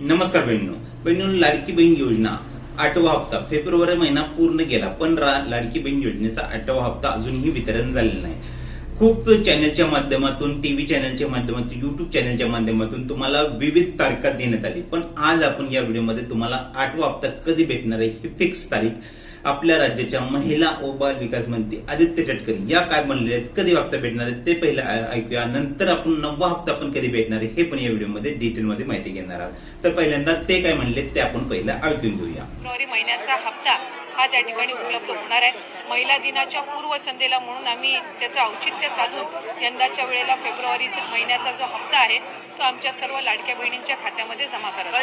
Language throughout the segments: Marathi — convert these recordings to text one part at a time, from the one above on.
नमस्कार बहिणीनो. बहिणीनो लाडकी बहीण योजना आठवा हप्ता. फेब्रुवारी महिना पूर्ण गेला पण रा- लाडकी बहीण योजनेचा आठवा हप्ता अजूनही वितरण झालेला नाही. खूप चॅनलच्या माध्यमातून टीव्ही चॅनलच्या माध्यमातून युट्यूब चॅनलच्या माध्यमातून तुम्हाला विविध तारखा देण्यात आली. पण आज आपण या व्हिडिओमध्ये तुम्हाला आठवा हप्ता कधी भेटणार आहे ही फिक्स तारीख आपल्या राज्याच्या महिला व बाल विकास मंत्री आदित्य तटकरे या काय म्हणले आहेत कधी हप्ता भेटणार आहेत ते पहिलं ऐकूया. नंतर आपण नववा हप्ता आपण कधी भेटणार आहे हे पण या व्हिडिओमध्ये डिटेलमध्ये माहिती घेणार आहोत. तर पहिल्यांदा ते काय म्हणले ते आपण पहिलं ऐकून घेऊया. फेब्रुवारी महिन्याचा हप्ता हा त्या ठिकाणी उपलब्ध होणार आहे. महिला दिनाच्या पूर्वसंध्येला म्हणून आम्ही त्याचं औचित्य साधून यंदाच्या वेळेला फेब्रुवारीचा महिन्याचा जो हप्ता आहे तो आमच्या सर्व लाडक्या बहिणींच्या खात्यामध्ये जमा करत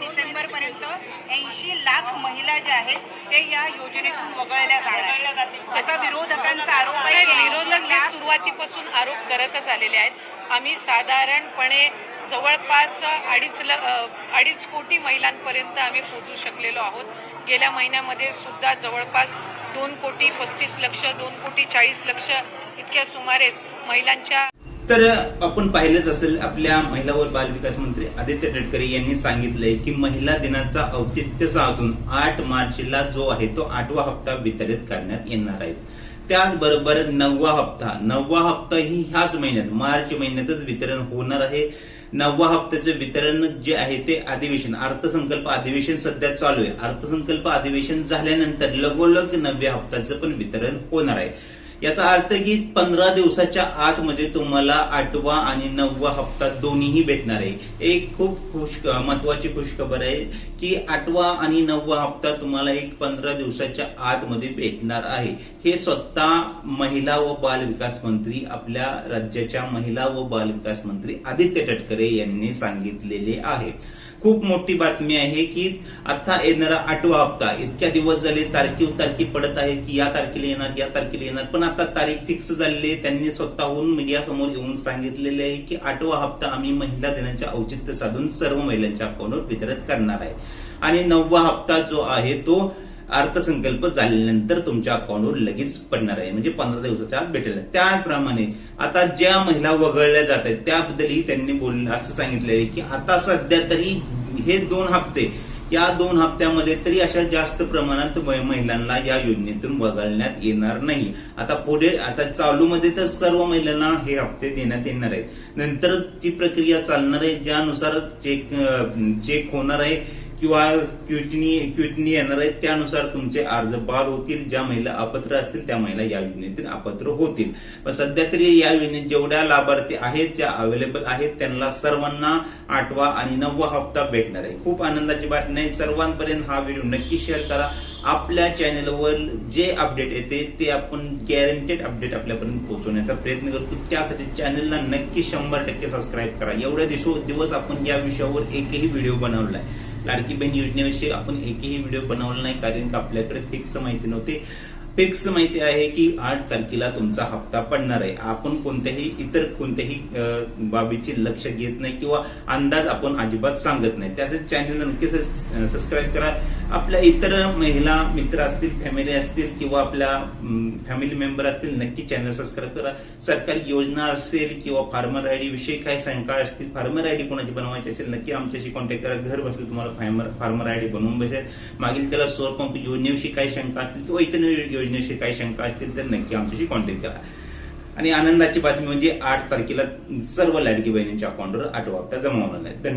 डिसेंबर पर्यंत ऐंशी लाख महिला ज्या आहेत ते या योजनेतून वगळल्या जाणार आहेत. त्याचा विरोधकांचा आरोप आहे विरोधक हे सुरुवातीपासून आरोप करतच आलेले आहेत. आम्ही साधारणपणे जवळपास अडीच ल अडीच कोटी महिलांपर्यंत आम्ही पोहोचू शकलेलो आहोत. गेल्या महिन्यामध्ये सुद्धा जवळपास दोन कोटी पस्तीस लक्ष दोन कोटी चाळीस लक्ष इतक्या सुमारेस महिलांच्या तर आपण पाहिलंच असेल आपल्या महिला व बालविकास मंत्री आदित्य तटकरे यांनी सांगितलंय की महिला दिनाचा औचित्य साधून आठ मार्चला जो आहे तो आठवा हप्ता वितरित करण्यात येणार आहे. त्याचबरोबर नववा हप्ता नववा हप्ता ही ह्याच महिन्यात मार्च महिन्यातच वितरण होणार आहे. नववा हप्त्याचं वितरण जे आहे ते अधिवेशन अर्थसंकल्प अधिवेशन सध्या चालू आहे. अर्थसंकल्प अधिवेशन झाल्यानंतर लगोलग नवव्या हप्त्याचं पण वितरण होणार आहे. याचा अर्थ की पंधरा दिवसाच्या आतमध्ये म्हणजे तुम्हाला आठवा आणि नववा हप्ता दोन्हीही भेटणार आहे. एक खूप खुश महत्वाची खुशखबर आहे की आठवा आणि नववा हप्ता तुम्हाला एक पंधरा दिवसाच्या आतमध्ये भेटणार आहे. हे स्वतः महिला व बाल विकास मंत्री आपल्या राज्याच्या महिला व बाल विकास मंत्री आदित्य तटकरे यांनी सांगितलेले आहे. खूप मोठी बातमी आहे की आता येणारा आठवा हप्ता इतक्या दिवस झाले तारखी तारखी पडत आहे की या तारखेला येणार या तारखेला येणार. पण आता तारीख फिक्स झालेली आहे. त्यांनी स्वतःहून मीडिया समोर येऊन सांगितलेले आहे की आठवा हप्ता आम्ही महिला दिनाच्या औचित्य साधून सर्व महिलांच्या अकाउंटवर वितरित करणार आहे. आणि नववा हप्ता जो आहे तो अर्थसंकल्प झाल्यानंतर तुमच्या अकाउंटवर लगेच पडणार आहे. म्हणजे पंधरा दिवसाच्या आत भेटेल. त्याचप्रमाणे आता ज्या महिला वगळल्या जात आहेत त्याबद्दलही त्यांनी बोल असं सांगितलं आहे की आता सध्या तरी हे दोन हप्ते या दोन हप्त्यामध्ये तरी अशा जास्त प्रमाणात महिलांना या योजनेतून वगळण्यात येणार नाही. आता पुढे आता चालूमध्ये तर सर्व महिलांना हे हप्ते देण्यात येणार आहेत. नंतर ती प्रक्रिया चालणार आहे ज्यानुसार चेक चेक होणार आहे. किंवा क्युटनी क्युटनी येणार आहे त्यानुसार तुमचे अर्ज बाद होतील. ज्या महिला अपात्र असतील त्या महिला या योजनेतील अपात्र होतील. पण सध्या तरी या योजनेत जेवढ्या लाभार्थी आहेत ज्या अवेलेबल आहेत त्यांना सर्वांना आठवा आणि नववा हप्ता भेटणार आहे. खूप आनंदाची बातमी आहे. सर्वांपर्यंत हा व्हिडिओ नक्की शेअर करा. आपल्या चॅनलवर जे अपडेट येते ते आपण गॅरंटेड अपडेट आपल्यापर्यंत पोहोचवण्याचा प्रयत्न करतो. त्यासाठी चॅनलला नक्की शंभर टक्के सबस्क्राईब करा. एवढ्या दिवस दिवस आपण या विषयावर एकही व्हिडिओ बनवला आहे लाडकी बहीण योजनेविषयी आपण एकही व्हिडिओ बनवला नाही कारण की आपल्याकडे फिक्स माहिती नव्हती. फिक्स माहिती आहे की आठ तारखेला तुमचा हप्ता पडणार आहे. आपण कोणत्याही इतर कोणत्याही बाबीची लक्ष घेत नाही किंवा अंदाज आपण अजिबात सांगत नाही. त्यासाठी चॅनलला नक्की सबस्क्राईब करा. आपल्या इतर महिला मित्र असतील फॅमिली असतील किंवा आपल्या फॅमिली मेंबर असतील नक्की चॅनल सबस्क्राईब करा. सरकारी योजना असेल किंवा फार्मर आयडी विषयी काही शंका असतील फार्मर आय डी कोणाची बनवायची असेल नक्की आमच्याशी कॉन्टॅक्ट करा. घर बसले तुम्हाला फार्मर फार्मर आयडी बनवून बसेल. मागील त्याला सौर पंप योजनेविषयी काही शंका असतील किंवा इतर योजना योजनेविषयी काही शंका असतील तर नक्की आमच्याशी कॉन्टॅक्ट करा. आणि आनंदाची बातमी म्हणजे आठ तारखेला सर्व लाडकी बहिणींच्या अकाउंटवर आठवा हप्ता जमा होणार आहे धन्यवाद.